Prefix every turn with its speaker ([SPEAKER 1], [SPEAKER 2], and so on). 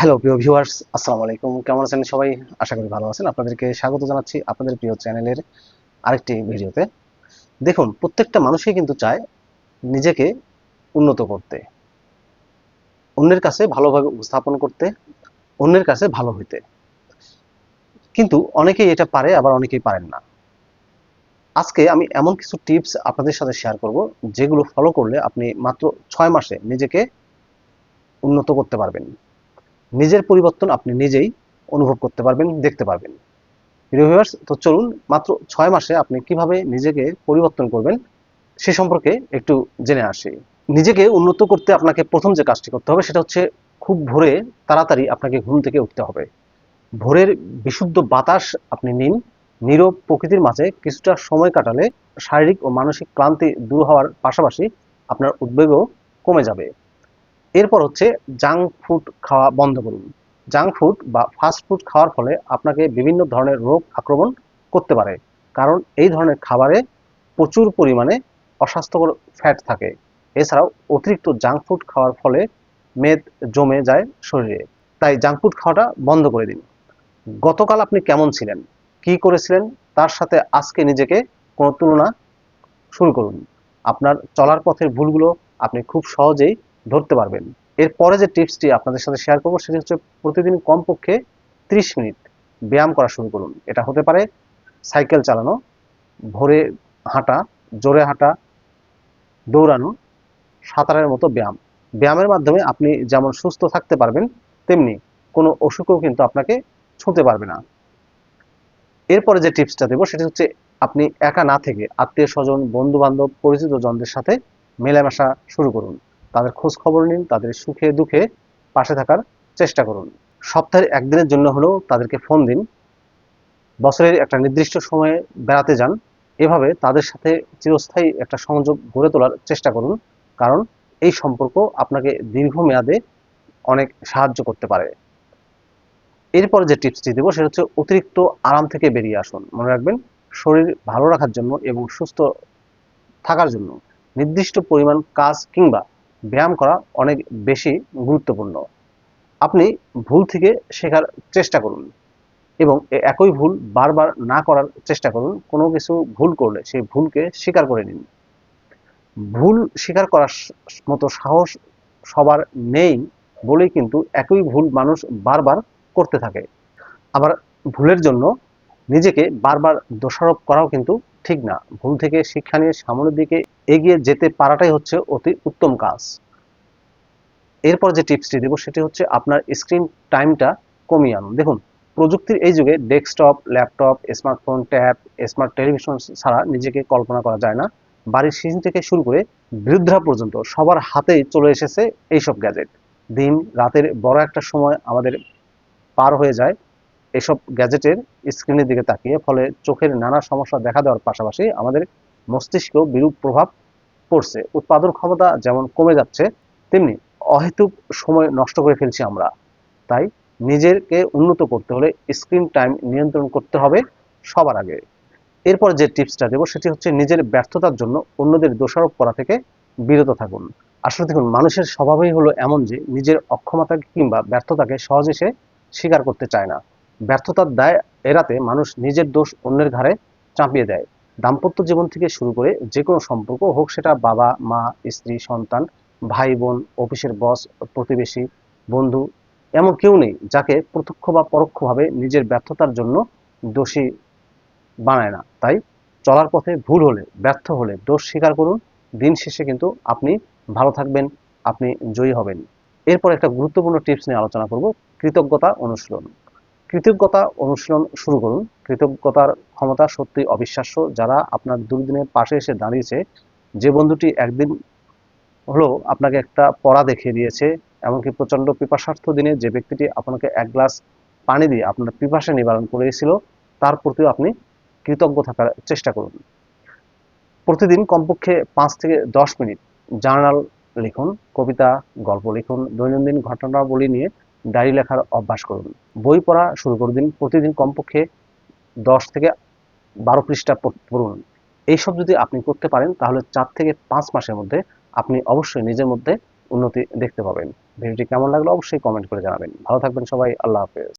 [SPEAKER 1] Hello প্রিয় viewers আসসালামু আলাইকুম। কেমন আছেন সবাই? আশা করি ভালো আছেন। আপনাদেরকে স্বাগত জানাচ্ছি আপনাদের প্রিয় চ্যানেলের আরেকটি ভিডিওতে। দেখুন, প্রত্যেকটা মানুষই কিন্তু চায় নিজেকে উন্নত করতে। অন্যের কাছে ভালোভাবে উপস্থাপন করতে, অন্যের কাছে ভালো হইতে। কিন্তু অনেকেই এটা পারে, আবার অনেকেই পারেন না। আজকে আমি এমন কিছু টিপস আপনাদের সাথে শেয়ার করব, যেগুলো ফলো করলে আপনি মাত্র ছয় মাসে নিজেকে উন্নত করতে পারবেন। নিজের পরিবর্তন আপনি নিজেই অনুভব করতে পারবেন, দেখতে পারবেন। ভিউয়ার্স তো চলুন মাত্র ছয় মাসে আপনি কীভাবে নিজেকে পরিবর্তন করবেন সে সম্পর্কে একটু জেনে আসি। নিজেকে উন্নত করতে আপনাকে প্রথম যে কাজটি করতে হবে সেটা হচ্ছে খুব ভোরে তাড়াতাড়ি আপনাকে ঘুম থেকে উঠতে হবে। ভোরের বিশুদ্ধ বাতাস আপনি নিন, নীরব প্রকৃতির মাঝে কিছুটা সময় কাটালে শারীরিক ও মানসিক ক্লান্তি দূর হওয়ার পাশাপাশি আপনার উদ্বেগও কমে যাবে। এরপর হচ্ছে জাঙ্ক ফুড খাওয়া বন্ধ করুন। জাঙ্ক ফুড বা ফাস্ট ফুড খাওয়ার ফলে আপনাকে বিভিন্ন ধরনের রোগ আক্রমণ করতে পারে। কারণ এই ধরনের খাবারে প্রচুর পরিমাণে অস্বাস্থ্যকর ফ্যাট থাকে। এছাড়াও অতিরিক্ত জাঙ্ক ফুড খাওয়ার ফলে মেদ জমে যায় শরীরে। তাই জাঙ্ক ফুড খাওয়াটা বন্ধ করে দিন। গতকাল আপনি কেমন ছিলেন? কি করেছিলেন? তার সাথে আজকে নিজেকে কোনো তুলনা শুরু করুন। আপনার চলার পথের ভুলগুলো আপনি খুব সহজেই ধরতে পারবেন। এরপরে যে টিপসটি আপনাদের সাথে শেয়ার করব, সেটি হচ্ছে প্রতিদিন কমপক্ষে ত্রিশ মিনিট ব্যায়াম করা শুরু করুন। এটা হতে পারে সাইকেল চালানো, ভোরে হাঁটা, জোরে হাঁটা, দৌড়ানো, সাঁতারের মতো ব্যায়াম। ব্যায়ামের মাধ্যমে আপনি যেমন সুস্থ থাকতে পারবেন, তেমনি কোনো অসুখও কিন্তু আপনাকে ছুঁতে পারবে না। এরপরে যে টিপসটা দেবো, সেটি হচ্ছে আপনি একা না থেকে আত্মীয় স্বজন বন্ধু বান্ধব পরিচিত জনদের সাথে মেলামেশা শুরু করুন। তাদের খোঁজ খবর নিন, তাদের সুখে দুঃখে পাশে থাকার চেষ্টা করুন। সপ্তাহের একদিনের জন্য হলেও তাদেরকে ফোন দিন। বছরের একটা নির্দিষ্ট সময়ে বেড়াতে যান। এভাবে তাদের সাথে চিরস্থায়ী একটা সংযোগ গড়ে তোলার চেষ্টা করুন, কারণ এই সম্পর্ক আপনাকে দীর্ঘমেয়াদে অনেক সাহায্য করতে পারে। এরপর যে টিপসটি দেবো, সেটা হচ্ছে অতিরিক্ত আরাম থেকে বেরিয়ে আসুন। মনে রাখবেন, শরীর ভালো রাখার জন্য এবং সুস্থ থাকার জন্য নির্দিষ্ট পরিমাণ কাজ কিংবা ব্যায়াম করা অনেক বেশি গুরুত্বপূর্ণ। আপনি ভুল থেকে শেখার চেষ্টা করুন এবং একই ভুল বারবার না করার চেষ্টা করুন। কোনো কিছু ভুল করলে সেই ভুলকে স্বীকার করে নিন। ভুল স্বীকার করার মতো সাহস সবার নেই বলেই কিন্তু একই ভুল মানুষ বারবার করতে থাকে। আবার ভুলের জন্য নিজেকে বারবার দোষারোপ করাও কিন্তু ঠিক না। ভুল থেকে শিক্ষা নিয়ে সামনের দিকে এগিয়ে যেতে পারাটাই হচ্ছে অতি উত্তম কাজ। এরপর যে টিপসটি দেবো সেটি হচ্ছে আপনার স্ক্রিন টাইমটা কমিয়ে আনুন। দেখুন, প্রযুক্তির এই যুগে desktop, laptop, smartphone, tab, smart television ছাড়া নিজেকে কল্পনা করা যায় না। বাড়ির শিশু থেকে শুরু করে বৃদ্ধরা পর্যন্ত সবার হাতেই চলে এসেছে এইসব গ্যাজেট। দিন, রাতের বড় একটা সময় আমাদের পার হয়ে যায়। এসব গ্যাজেটের স্ক্রিনের দিকে তাকিয়ে, ফলে চোখের নানা সমস্যা দেখা দেওয়ার পাশাপাশি আমাদের মস্তিষ্কেও বিরূপ প্রভাব পড়ছে। উৎপাদন ক্ষমতা যেমন কমে যাচ্ছে, তেমনি অহেতুক সময় নষ্ট করে ফেলছি আমরা। তাই নিজেকে উন্নত করতে হলে স্ক্রিন টাইম নিয়ন্ত্রণ করতে হবে সবার আগে। এরপর যে টিপসটা দেবো, সেটি হচ্ছে নিজের ব্যর্থতার জন্য অন্যদের দোষারোপ করা থেকে বিরত থাকুন। আসলে দেখুন, মানুষের স্বভাবই হলো এমন যে, নিজের অক্ষমতাকে কিংবা ব্যর্থতাকে সহজে সে স্বীকার করতে চায় না। ব্যর্থতার দায় এড়াতে মানুষ নিজের দোষ অন্যের ঘাড়ে চাপিয়ে দেয়। দাম্পত্য জীবন থেকে শুরু করে যে কোনো সম্পর্ক হোক সেটা বাবা, মা, স্ত্রী, সন্তান, ভাই, বোন, অফিসের বস প্রতিবেশী, বন্ধু, এমন কেউ নেই যাকে প্রত্যক্ষ বা পরোক্ষভাবে নিজের ব্যর্থতার জন্য দোষী বানায় না। তাই চলার পথে ভুল হলে, ব্যর্থ হলে দোষ স্বীকার করুন। দিন শেষে কিন্তু আপনি ভালো থাকবেন, আপনি জয়ী হবেন। এরপর একটা গুরুত্বপূর্ণ টিপস নিয়ে আলোচনা করব, কৃতজ্ঞতা অনুশীলন। কৃতজ্ঞতা অনুশীলন শুরু করুন। কৃতজ্ঞতার ক্ষমতা সত্যি অবিশ্বাস্য। যারা আপনার দুর্দিনের পাশে এসে দাঁড়িয়েছে, যে বন্ধুটি একদিন হলো আপনাকে একটা পড়া দেখিয়ে দিয়েছে, এমনকি প্রচণ্ড পিপাসার্থ দিনে যে ব্যক্তিটি আপনাকে এক গ্লাস পানি দিয়ে আপনার পিপাসা নিবারণ করেছিল, তার প্রতিও আপনি কৃতজ্ঞ থাকার চেষ্টা করুন। প্রতিদিন কমপক্ষে পাঁচ থেকে দশ মিনিট জার্নাল লিখুন, কবিতা, গল্প লিখুন, দৈনন্দিন ঘটনাবলী নিয়ে ডায়েরি লেখার অভ্যাস করুন। বই পড়া শুরু করে দিন, প্রতিদিন কমপক্ষে দশ থেকে বারো পৃষ্ঠা পড়ুন। এইসব যদি আপনি করতে পারেন, তাহলে চার থেকে পাঁচ মাসের মধ্যে আপনি অবশ্যই নিজের মধ্যে উন্নতি দেখতে পাবেন। ভিডিওটি কেমন লাগল অবশ্যই কমেন্ট করে জানাবেন। ভালো থাকবেন সবাই, আল্লাহ হাফেজ।